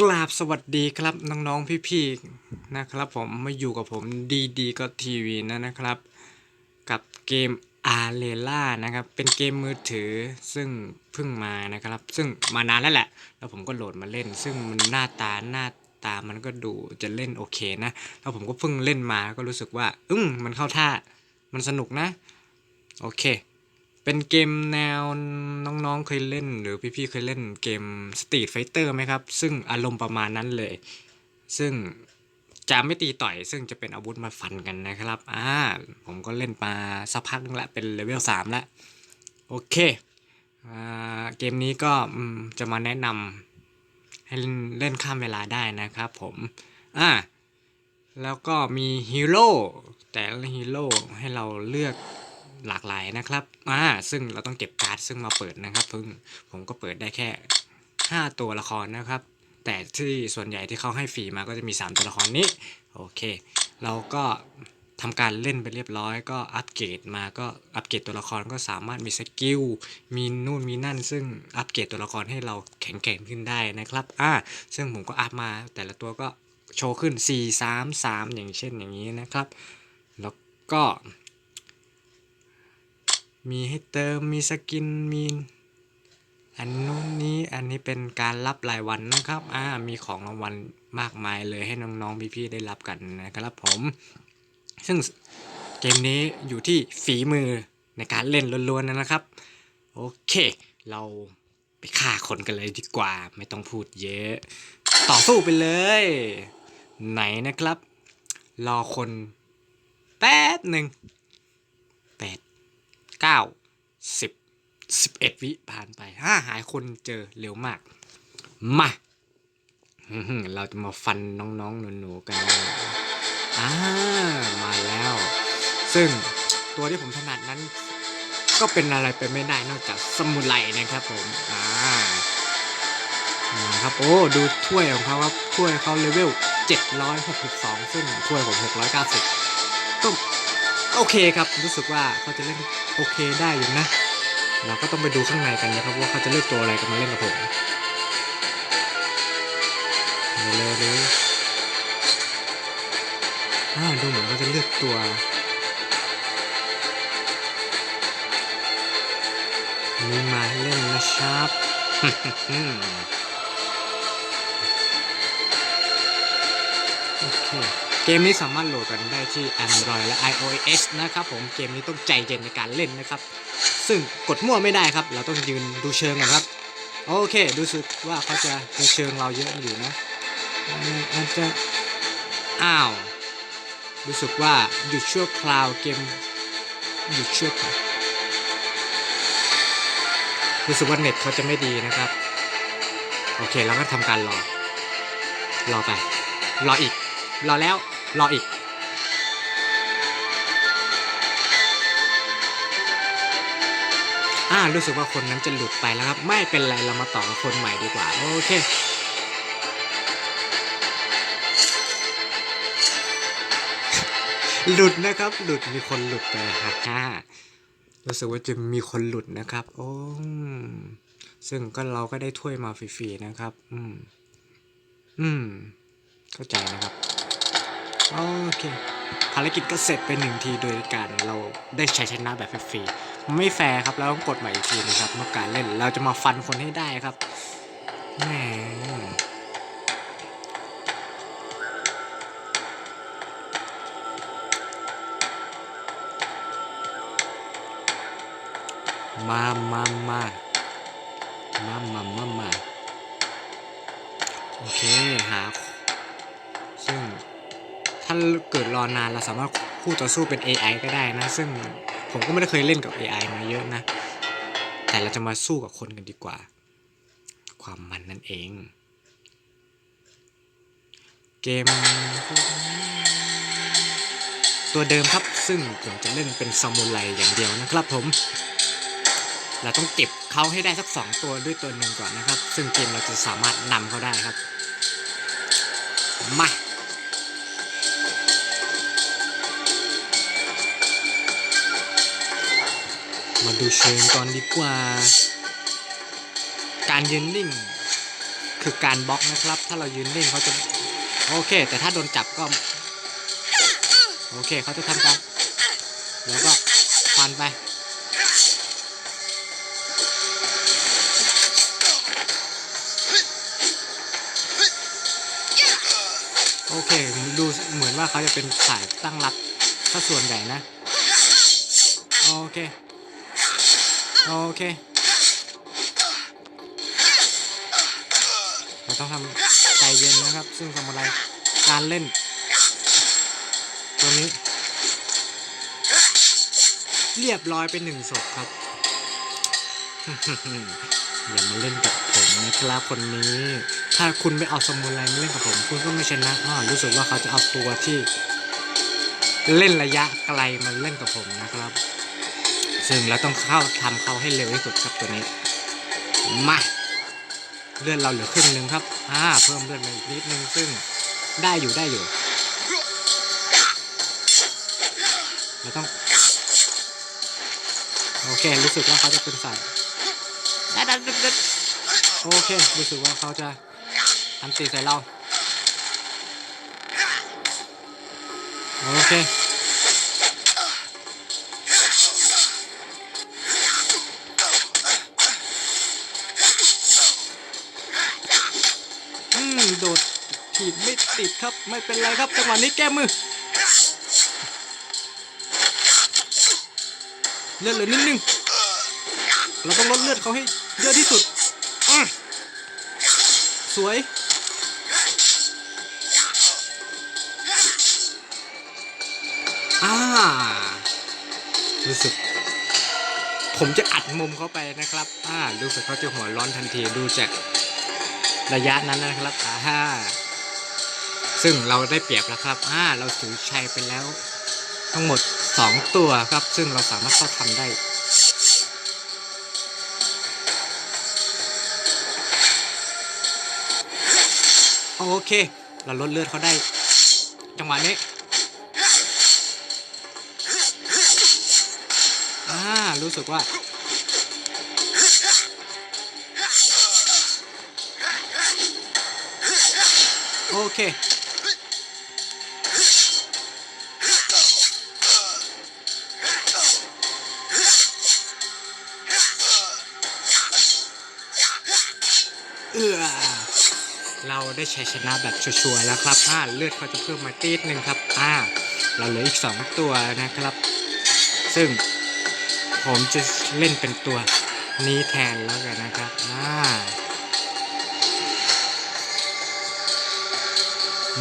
กราบสวัสดีครับน้องๆพี่ๆนะครับผมมาอยู่กับผมดีดีก็ทีวีนะนะครับ กับเกมอาร์เ a ล่านะครับเป็นเกมมือถือซึ่งเพิ่งมานะครับ ซึ่งมานานแล้วแหละ แล้วผมก็โหลดมาเล่น ซึ่งมันหน้าตาหน้าตามันก็ดูจะเล่นโอเคนะแล้วผมก็เพิ่งเล่นมาก็รู้สึกว่า อึ้งมันเข้าท่ามันสนุกนะ โอเค เป็นเกมแนวน้องๆเคยเล่น หรือพี่ๆเคยเล่นเกม Street Fighter ไหมครับ ซึ่งอารมณ์ประมาณนั้นเลย ซึ่งจะไม่ตีต่อย ซึ่งจะเป็นอาวุธมาฟันกันนะครับอ่าผมก็เล่นมาสักพักนึงละเป็นเลเวล3แล้วโอเคอ่าเกมนี้ก็จะมาแนะนำให้เล่นเล่นข้ามเวลาได้นะครับผมอ่าแล้วก็มีฮีโร่แต่ละฮีโร่ให้เราเลือก หลากหลายนะครับอ่าซึ่งเราต้องเก็บการ์ดซึ่งมาเปิดนะครับเพิ่งผมก็เปิดได้แค่ 5 ตัวละครนะครับ แต่ที่ส่วนใหญ่ที่เขาให้ฟรีมาก็จะมี 3 ตัวละครนี้โอเค เราก็ทำการเล่นไปเรียบร้อยก็อัปเกรดมาก็อัปเกรดตัวละครก็สามารถมีสกิลมีนู่นมีนั่น ซึ่งอัปเกรดตัวละครให้เราแข็งแกร่งขึ้นได้นะครับอ่าซึ่งผมก็อัพมาแต่ละตัวก็โชว์ขึ้น 4 3 3 อย่างเช่นอย่างนี้นะครับ แล้วก็ มีให้เติมมีสกินมีอันนู้นนี้อันนี้เป็นการรับรายวันนะครับอ่ามีของรางวัลมากมายเลยให้น้องๆพี่ๆได้รับกันนะครับผม ซึ่งเกมนี้อยู่ที่ฝีมือในการเล่นล้วนๆนะครับ โอเค เราไปฆ่าคนกันเลยดีกว่า ไม่ต้องพูดเยอะ ต่อสู้ไปเลย ไหนนะครับ รอคนแป๊บหนึ่ง เก้าสิบสิบเอ็ดวิผ่านไปห้าหายคนเจอเร็วมาก มาเราจะมาฟันน้องๆหนูๆกันอ่ามาแล้ว ซึ่งตัวที่ผมถนัดนั้น ก็เป็นอะไรไปไม่ได้นอกจากสมุไรนะครับผมอ่านะครับโอ้ดูถ้วยของเขาครับถ้วยเขาเลเวล762 ซึ่งถ้วยผม 690ก็ โอเคครับรู้สึกว่าเขาจะเล่นโอเคได้อยู่นะ เราก็ต้องไปดูข้างในกันนะครับว่าเขาจะเลือกตัวอะไรกันมาเล่นกับผมเร็วๆเลยอ่าดูเหมือนเขาจะเลือกตัวมีมาเล่นนะครับโอเค เกมนี้สามารถโหลดกันได้ที่ Android และ iOS นะครับผมเกมนี้ต้องใจเย็นในการเล่นนะครับ ซึ่งกดมั่วไม่ได้ครับ เราต้องยืนดูเชิงกันครับ โอเค ดูสึกว่าเขาจะดูเชิงเราเยอะอยู่นะอาจจะอ้าวรู้สึกว่าหยุดชั่วคราวเกมหยุดชั่วคราวรู้สึกว่าเน็ตเขาจะไม่ดีนะครับ โอเคเราก็ทำการรอ รอไป รออีก รอแล้ว รออีก อ่า รู้สึกว่าคนนั้นจะหลุดไปแล้วครับ ไม่เป็นไร เรามาต่อคนใหม่ดีกว่า โอเคหลุดนะครับ หลุดมีคนหลุดไปฮ่าฮ่ารู้สึกว่าจะมีคนหลุดนะครับ โอ้ซึ่งก็เราก็ได้ถ้วยมาฟรีๆนะครับ อืม อืม เข้าใจนะครับ โอเค ภารกิจก็เสร็จไปหนึ่งทีโดยการเราได้ใชัยชนะแบบฟรีๆไม่แฟร์ครับเราต้องกดใหม่อีกทีนะครับเมื่อการเล่นเราจะมาฟันคนให้ได้ครับแหมมามามามามามามาโอเค หาซึ่ง ถ้าเกิดรอนานเราสามารถคู่ต่อสู้เป็น AI ก็ได้นะ ซึ่งผมก็ไม่ได้เคยเล่นกับ AI มาเยอะนะ แต่เราจะมาสู้กับคนกันดีกว่า ความมันนั่นเอง เกม ตัวเดิมครับซึ่งผมจะเล่นเป็นซามูไรอย่างเดียวนะครับผม เราต้องเก็บเขาให้ได้สักสองตัวด้วยตัวหนึ่งก่อนนะครับ ซึ่งเกมเราจะสามารถนำเขาได้ครับ มา มาดูเชิงก่อนดีกว่า การยืนนิ่ง คือการบล็อกนะครับ ถ้าเรายืนนิ่งเขาจะโอเค แต่ถ้าโดนจับก็ โอเคเขาจะทำการแล้วก็ฟันไปโอเคดูเหมือนว่าเขาจะเป็นสายตั้งรับถ้าส่วนใหญ่นะ โอเค โอเค เราต้องทำใจเย็นนะครับ ซึ่งทำอะไรการเล่น ตัวนี้ เรียบร้อยเป็นหนึ่งศพครับ อย่ามาเล่นกับผมนะครับคนนี้ ถ้าคุณไม่เอาสมุนไพรมาเล่นกับผม คุณก็ไม่ชนะอ้อรู้สึกว่าเขาจะเอาตัวที่เล่นระยะไกลมาเล่นกับผมนะครับ ซึ่งเราต้องเข้าทำเขาให้เร็วที่สุดครับตัวนี้มาเลื่อนเราเหลือครึ่งหนึ่งครับอ่าเพิ่มเลื่อนมาอีกนิดนึงซึ่งได้อยู่ได้อยู่ เราต้อง โอเครู้สึกว่าเขาจะเป็นสายดัดดัดดัดดัดโอเครู้สึกว่าเขาจะทำตีใส่เรา โอเค ครับ ไม่เป็นไรครับจังหวะนี้แก้มือ เลือดเหลือนิดนึง เราต้องลดเลือดเขาให้เยอะที่สุดสวย อ่า รู้สึก ผมจะอัดมุมเขาไปนะครับ อ่า รู้สึกเขาจะหัวร้อนทันทีดูจากระยะนั้นนะครับอ่า ซึ่งเราได้เปรียบแล้วครับอ่าเราถือชัยไปแล้ว ทั้งหมด 2 ตัวครับ ซึ่งเราสามารถเข้าทำได้โอเค เราลดเลือดเขาได้ จังหวะนี้อ่ารู้สึกว่า โอเค เราได้ชัยชนะแบบชัวร์แล้วครับอ่าเลือดเขาจะเพิ่มมาตีดหนึ่งครับอ่าเราเหลืออีก 2 ตัวนะครับ ซึ่งผมจะเล่นเป็นตัวนี้แทนแล้วกันนะครับอ่า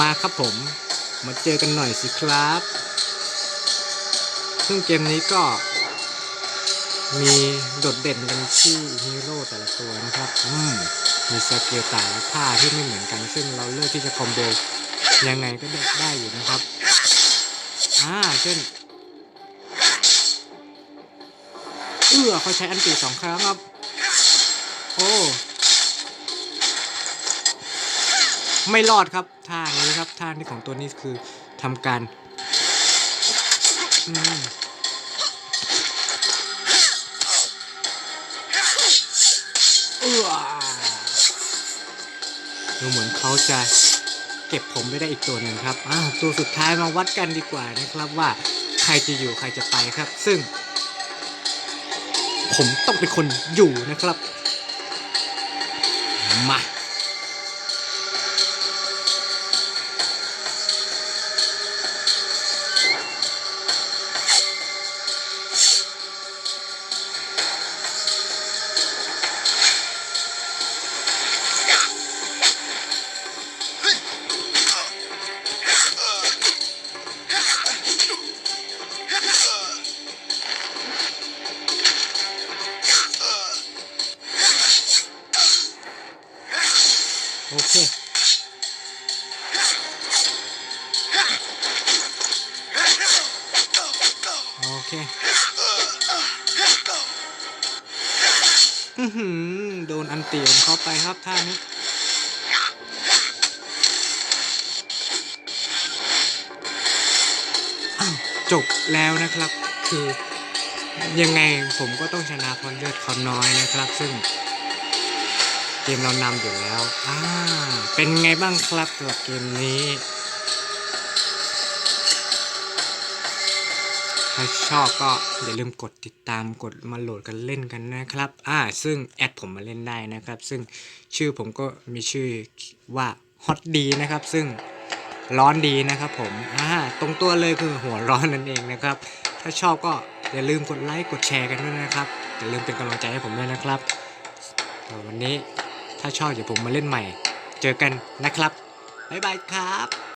มาครับผมมาเจอกันหน่อยสิครับ ซึ่งเกมนี้ก็มีโดดเด่นกันที่ฮีโร่แต่ละตัวนะครับ อืม มีสเกลแต่ละท่าที่ไม่เหมือนกัน ซึ่งเราเลือกที่จะคอมโบยังไงก็ได้ได้อยู่นะครับ อ่า เช่น เอื้อเขาใช้อันตีสองครั้งครับ โอ้ ไม่รอดครับ ท่านี้ครับ ท่านี้ของตัวนี้คือทำการ อืมเอื้อ ดูเหมือนเขาจะเก็บผมไม่ได้อีกตัวหนึ่งครับอ้าวตัวสุดท้ายมาวัดกันดีกว่านะครับว่าใครจะอยู่ใครจะไปครับ ซึ่ง ผมต้องเป็นคนอยู่นะครับ มา โอเคโดนอันเตีของเขาไปครับท่านี้จบแล้วนะครับคือยังไงผมก็ต้องชนะพรเลือดเขาน้อยนะครับ ซึ่งเกมเรานำอยู่แล้ว อ่า เป็นไงบ้างครับสำหรับเกมนี้ ถ้าชอบก็อย่าลืมกดติดตามกดมาโหลดกันเล่นกันนะครับอ่าซึ่งแอดผมมาเล่นได้นะครับ ซึ่งชื่อผมก็มีชื่อว่าฮอตดีนะครับ ซึ่งร้อนดีนะครับผมอ่าตรงตัวเลยคือหัวร้อนนั่นเองนะครับ ถ้าชอบก็อย่าลืมกดไลค์กดแชร์กันด้วยนะครับอย่าลืมเป็นกำลังใจให้ผมด้วยนะครับวันนี้ถ้าชอบเดี๋ยวผมมาเล่นใหม่ เจอกันนะครับบ๊ายบายครับ